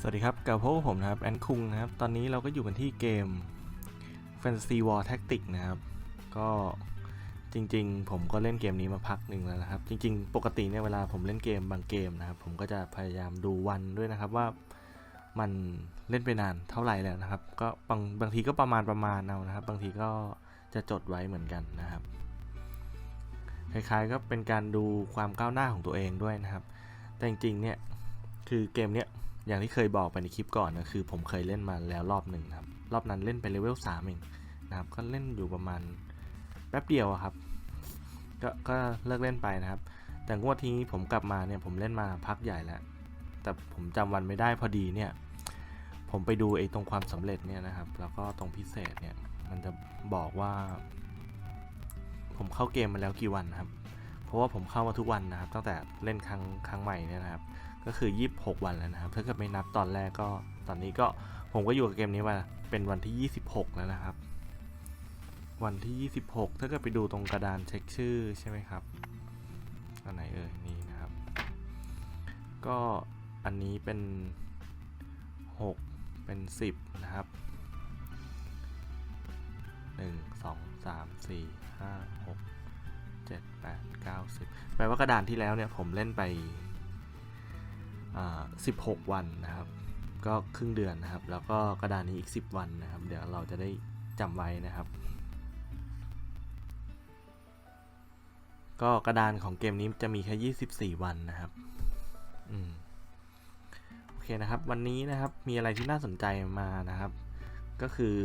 สวัสดีครับกับพวกผมนะครับแอนคุงนะครับ ตอนนี้เราก็อยู่กันที่เกม Fantasy War Tactic นะครับ ก็จริง ๆ ผมก็เล่นเกมนี้มาพักหนึ่งแล้วนะครับ จริง ๆ ปกติเนี่ยเวลาผมเล่นเกมบางเกมนะครับ ผมก็จะพยายามดูวันด้วยนะครับว่ามันเล่นไปนานเท่าไหร่แล้วนะครับ ก็บางบางทีก็ประมาณประมาณเอานะครับ บางทีก็จะจดไว้เหมือนกันนะครับ คล้ายๆก็เป็นการดูความก้าวหน้าของตัวเองด้วยนะครับ แต่จริงๆเนี่ยคือเกมเนี้ย อย่างที่เคยบอกไปในคลิปก่อนนะคือ ผมเคยเล่นมาแล้วรอบหนึ่งครับ รอบนั้นเล่นไปเลเวล3เองนะครับ ก็เล่นอยู่ประมาณแป๊บเดียวครับก็ก็เลิกเล่นไปนะครับ แต่งวดทีนี้ผมกลับมาเนี่ยผมเล่นมาพักใหญ่แล้ว แต่ผมจำวันไม่ได้พอดีเนี่ย ผมไปดูไอ้ตรงความสำเร็จเนี่ยนะครับ แล้วก็ตรงพิเศษเนี่ย มันจะบอกว่า ผมเข้าเกมมาแล้วกี่วันนะครับ เพราะว่าผมเข้ามาทุกวันนะครับ ตั้งแต่เล่นครั้งครั้งใหม่เนี่ยนะครับ ก็คือ 26 วันแล้วนะครับ ถ้าเกิดไม่นับตอนแรกก็ตอนนี้ก็ผมก็อยู่กับเกมนี้มาเป็นวันที่ 26 แล้วนะครับ วันที่ 26 ถ้าเกิดไปดูตรงกระดานเช็คชื่อใช่ไหมครับอันไหนเอ่ยนี่นะครับ ก็อันนี้เป็น 6 เป็น 10 นะครับ 1 2 3 4 5 6 7 8 9 10แปลว่ากระดานที่แล้วเนี่ยผมเล่นไป 16 วันนะครับ ก็ครึ่งเดือนนะครับ แล้วก็กระดานนี้อีก 10 วันนะครับ เดี๋ยวเราจะได้จำไว้นะครับ ก็กระดานของเกมนี้จะมีแค่ 24 วันนะครับอืมโอเคนะครับ วันนี้นะครับมีอะไรที่น่าสนใจมานะครับ ก็คือ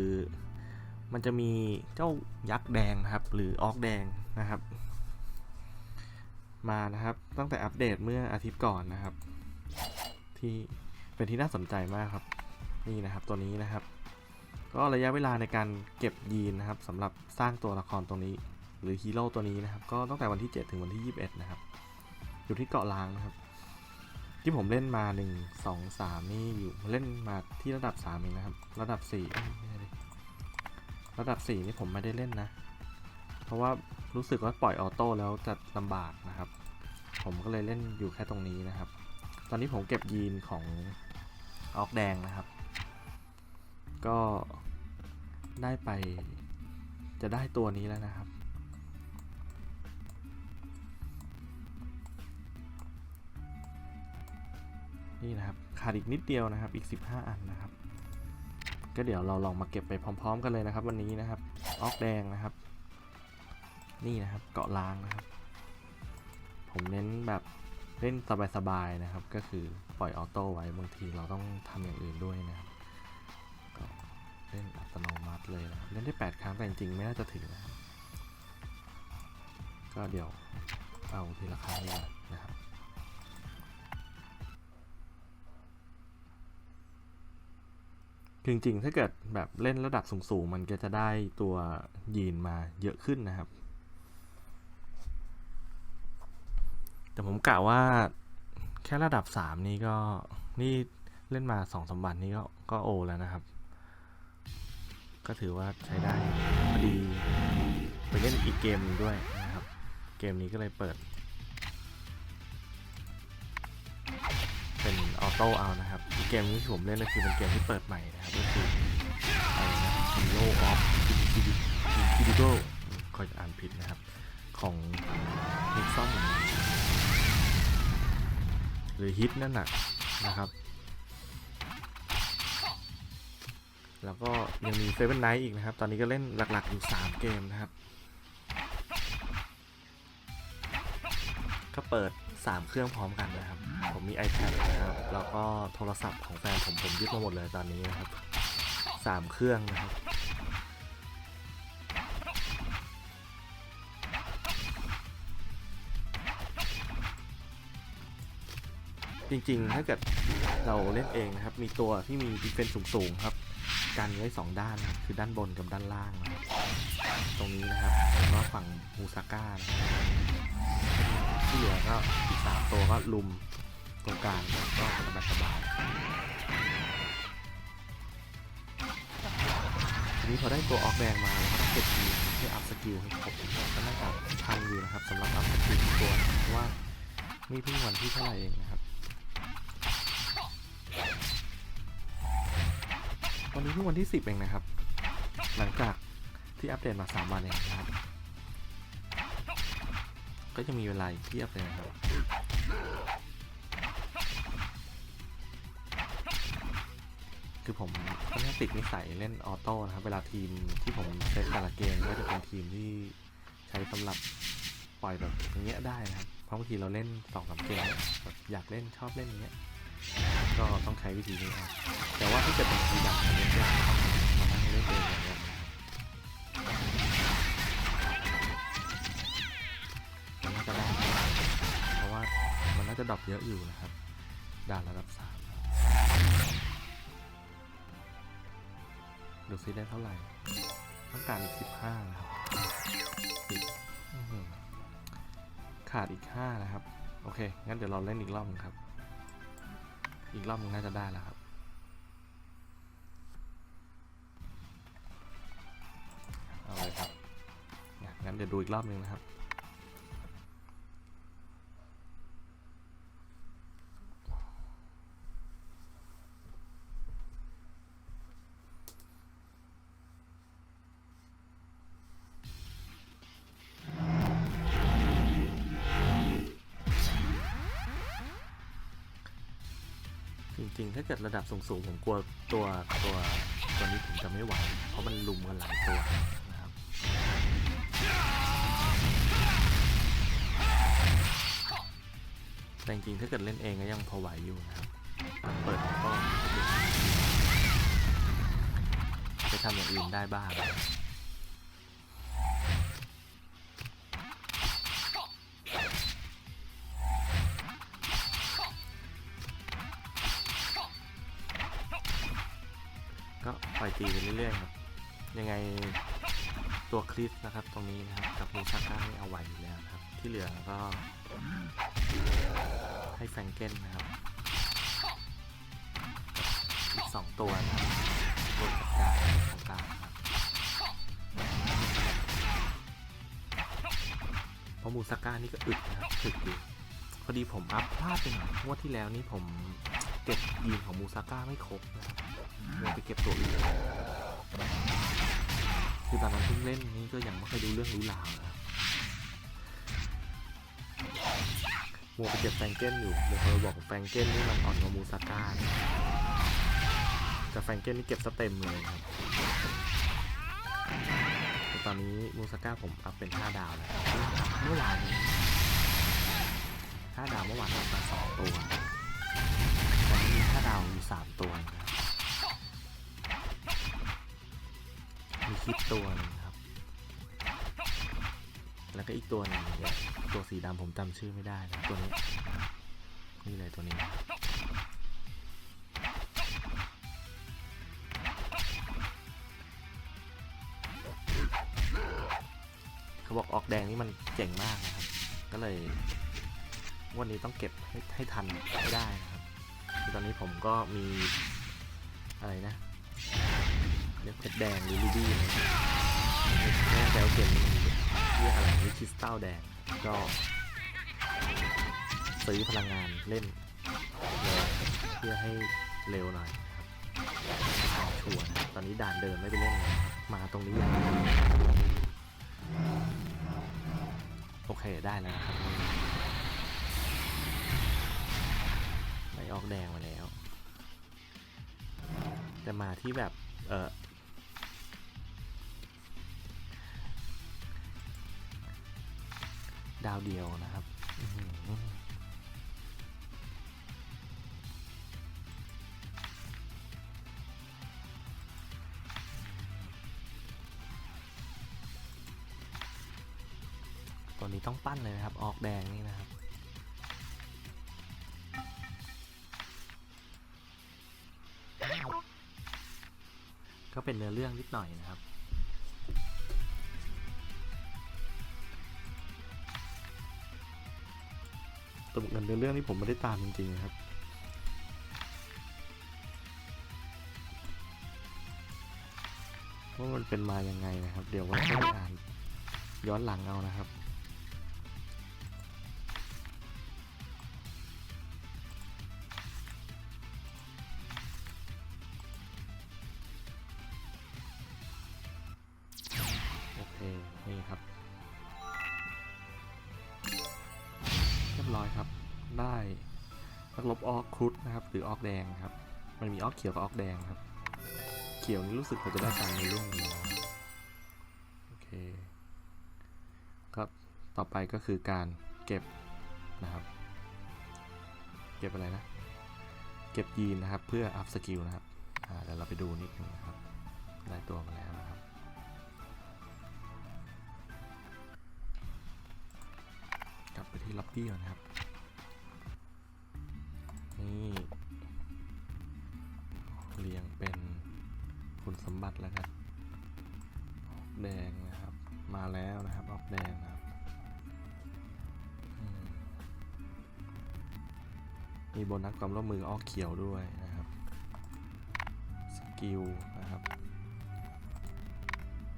มันจะมีเจ้ายักษ์แดงนะครับ หรือออกแดงนะครับ มานะครับตั้งแต่อัปเดตเมื่ออาทิตย์ก่อนนะครับ ที่เป็นที่น่าสนใจมากครับ นี่นะครับตัวนี้นะครับ ก็ระยะเวลาในการเก็บยีนนะครับสำหรับสร้างตัวละครตัวนี้ หรือฮีโร่ตัวนี้นะครับ ก็ตั้งแต่วันที่ 7 ถึงวันที่ 21 นะครับ อยู่ที่เกาะล้างนะครับ ที่ผมเล่นมา 1 2 3 นี่อยู่เล่นมาที่ระดับ3เองนะครับ ระดับ4ระดับ 4 นี่ผมไม่ได้เล่นนะ เพราะว่ารู้สึกว่าปล่อยออโต้แล้วจะลำบากนะครับ ผมก็เลยเล่นอยู่แค่ตรงนี้นะครับ อนนี้ผมเก็บยีนของออกแดงนะครับ ก็ได้ไปจะได้ตัวนี้แล้วนะครับ นี่นะครับ ขาดอีกนิดเดียวนะครับอีก 15 อันนะครับ ก็เดี๋ยวเราลองมาเก็บไปพร้อม ๆ กันเลยนะครับ วันนี้นะครับออกแดงนะครับ นี่นะครับเกาะล้างนะครับ ผมเน้นแบบ เล่นสบายๆนะครับ ก็คือปล่อยออโต้ไว้บางทีเราต้องทำอย่างอื่นด้วยนะครับก็เล่นอัตโนมัติเลยนะครับเล่นได้ 8 ครั้งแต่จริงๆไม่น่าจะถึงนะครับก็เดี๋ยวเอาทีละครั้งเลยนะครับจริงๆ ถ้าเกิดแบบเล่นระดับสูงๆ มันก็จะได้ตัวยีนมาเยอะขึ้นนะครับ แต่ผมกะว่าแค่ระดับ3นี่ก็นี่เล่นมา2อสวันนี้ก็ก็โอแล้วนะครับ ก็ถือว่าใช้ได้พอดีไปเล่นอีกเกมด้วยนะครับ เกมนี้ก็เลยเปิด เป็นออโต้เอานะครับ อีกเกมที่ผมเล่นก็คือเป็นเกมที่เปิดใหม่นะครับก็คืออะไรนะ Hero of Indigo คอยจะอ่านผิดนะครับ ของนิกซอม หรือฮิตนั่นน่ะนะครับ แล้วก็ยังมีเซเว่นไนท์อีกนะครับ ตอนนี้ก็เล่นหลักๆอยู่3เกมนะครับ ก็เปิด 3 เครื่องพร้อมกันนะครับ ผมมี iPad นะครับ แล้วก็โทรศัพท์ของแฟนผมผมยึดมาหมดเลยตอนนี้นะครับ 3 เครื่องนะครับ จริงๆ ถ้าเกิดเราเล่นเองนะครับ มีตัวที่มีดีเฟนซ์สูงๆครับ กันไว้2ด้านนะครับคือด้านบนกับด้านล่างนะครับตรงนี้นะครับแล้วก็ฝั่งมูซาก้านะครับที่เหลือก็อีกสามตัวก็ลุมตรงกลางก็สบายสบายทีนี้พอได้ตัวออกแดงมาแล้วก็เก็บทีให้อัพสกิลให้ครบก็น่าจะทันอยู่นะครับสำหรับอัพสกิลตัวเพราะว่านี่เพิ่งวันที่เท่าไหร่เองนะครับ วันนี้เพิ่งวันที่สิบเองนะครับ หลังจากที่อัปเดตมาสามวันเองนะครับ ก็จะมีเวลาอีกเทียบเลยนะครับคือผมค่อนข้างติดนิสัยเล่นออโต้นะครับ เวลาทีมที่ผมเซตแต่ละเกมก็จะเป็นทีมที่ใช้สำหรับปล่อยแบบอย่างเงี้ยได้นะครับ เพราะบางทีเราเล่นสองสามเกมแบบอยากเล่นชอบเล่นอย่างเงี้ย ก็ต้องใช้วิธีนี้ครับแต่ว่าถ้าเกิดเป็นทีมอยากเล่นยากต้องมานั่งเล่นเองอย่างเงี้ยมันน่าจะได้เพราะว่ามันน่าจะดรอปเยอะอยู่นะครับ ด่านระดับสามดูซิได้เท่าไหร่ ต้องการอีกสิบห้านะครับขาดอีกห้านะครับ โอเค งั้นเดี๋ยวเราเล่นอีกรอบหนึงครับ อีกรอบหนึงน่าจะได้แล้วครับ เอาเลยครับงั้นเดี๋ยวดูอีกรอบหนึงนะครับาเกิดระดับสูงๆผมกลัวตัวตัวตัวนี้ผมจะไม่ไหว เพราะมันลุมกันหลายตัวนะครับแต่จริงๆถ้าเกิดเล่นเองก็ยังพอไหวอยู่นะครับ เปิดออโต้จะทำอย่างอื่นได้บ้าง ก็ปล่อยตีไปเรื่อยๆครับ ยังไงตัวคลิสนะครับตรงนี้นะครับกับมูซาก้าไม่เอาไหวอยู่แล้วครับ ที่เหลือก็ให้แฟรงเกนนะครับอีกสองตัวนะครับตัวจัดการต่างๆครับเพราะมูซาก้านี่ก็อึดนะครับถึกอยู่พอดีผมอัพพลาดไปหน่อยงวดที่แล้วนี่ผมเก็บยีนของมูซาก้าไม่ครบนะครับ ลยไปเก็บตัวอื่นคือตอนนั้นเพิ่งเล่นนี่ก็ยังไม่เคยดูเรื่องรู้ราวนะครับมัวไปเก็บแฟงเก้นอยู่เดี๋ยวเขาบอกแฟงเก้นนี่มันอ่อนกว่ามูซาก้านะแต่แฟงเก้นนี่เก็บสเต็มเลยครับ ตอนนี้มูซาก้าผมอัพเป็น 5 ดาวแล้วเมื่อวานนี้5ดาวเมื่อวานอัพมาสองตัวตอนนี้มี5ดาวมีสามตัวนะ ครับมีคลิปตัวหนึงครับ แล้วก็อีกตัวหนึงเนี่ยตัวสีดำผมจำชื่อไม่ได้นะตัวนี้ นี่เลยตัวนี้เขาบอกออกแดงนี่มันเจ๋งมากนะครับ ก็เลย วันนี้ต้องเก็บให้ให้ทันให้ได้นะครับตอนนี้ผมก็มีอะไรนะ เรียกเพชรแดงหรือลูบี้นะครับไม่แน่ใจว่าเกมนี้เรียกอะไรนี่คริสตัลแดงก็ซื้อพลังงานเล่นเลยเพื่อให้เร็วหน่อยครับชัวร์นตอนนี้ด่านเดินไม่ไปเล่นเลยมาตรงนี้อย่างดีโอเคได้แล้วครับไม่ออกแดงมาแล้ว แต่มาที่แบบ เออ ดาวเดียวนะครับอื้อหือตัวนี้ต้องปั้นเลยนะครับ ออกแดงนี่นะครับก็เป็นเนื้อเรื่องนิดหน่อยนะครับ แตัวเงินเนื้อเรื่องที่ผมไม่ได้ตามจริงๆนะครับ ว่ามันเป็นมายังไงนะครับ เดี๋ยวไว้ค่อยอ่านย้อนหลังเอานะครับ ครุฑนะครับหรือออกแดงครับ มันมีออกเขียวกับออกแดงครับ เขียวนี่รู้สึกว่าจะได้ตามในเรื่องนี้โอเคก็ต่อไปก็คือการเก็บนะครับ เก็บอะไรนะ เก็บยีนนะครับเพื่ออัพสกิลนะครับอ่าเดี๋ยวเราไปดูนิดนึงนะครับ ได้ตัวมาแล้วนะครับกลับไปที่ล็อบบี้ก่อนนะครับ มีโบนัสความร่วมมือออกเขียวด้วยนะครับ สกิลนะครับ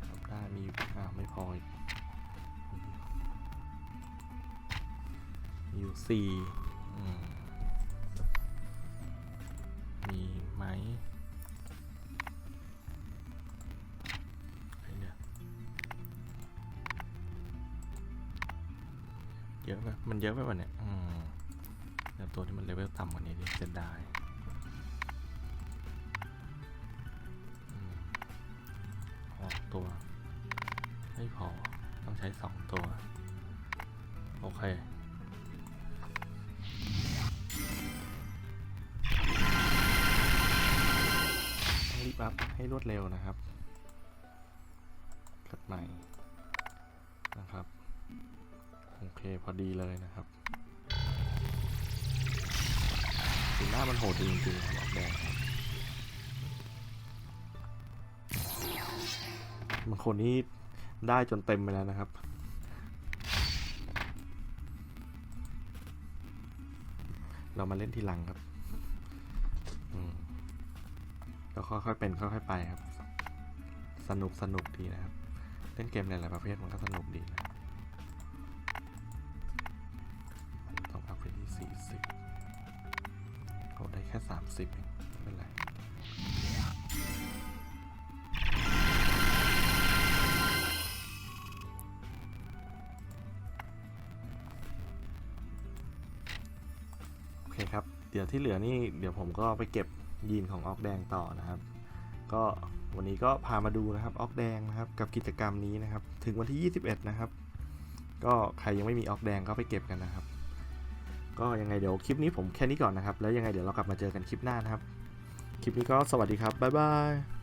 ครับได้มีอ่าไม่พออีกมีอยู่สี่มีไหมเฮ้ยเยอะไหมมันเยอะไปวะเนี่ย ตัวที่มันเลเวลต่ำกว่านี้ดิจะได้ออกตัว ไม่พอ ต้องใช้สองตัว โอเคต้องรีบอัพให้รวดเร็วนะครับกดใหม่นะครับ โอเคพอดีเลยนะครับ น้ามันโหดจริงๆครับอกแดงครับางคนนี่ได้จนเต็มไปแล้วนะครับ เรามาเล่นทีหลังครับอืมแล้วค่อยๆเป็นค่อยๆไปครับ สนุกสนุกดีนะครับ เล่นเกมหลายๆประเภทมันก็สนุกดีนะ แค่สามสิบเองไม่เป็นไรโอเคครับ เดี๋ยวที่เหลือนี่เดี๋ยวผมก็ไปเก็บยีนของออกแดงต่อนะครับ ก็วันนี้ก็พามาดูนะครับออกแดงนะครับกับกิจกรรมนี้นะครับ ถึงวันที่ 21 นะครับ ก็ใครยังไม่มีออกแดงก็ไปเก็บกันนะครับ ก็ยังไงเดี๋ยวคลิปนี้ผมแค่นี้ก่อนนะครับ แล้วยังไงเดี๋ยวเรากลับมาเจอกันคลิปหน้านะครับ คลิปนี้ก็สวัสดีครับ บ๊ายบาย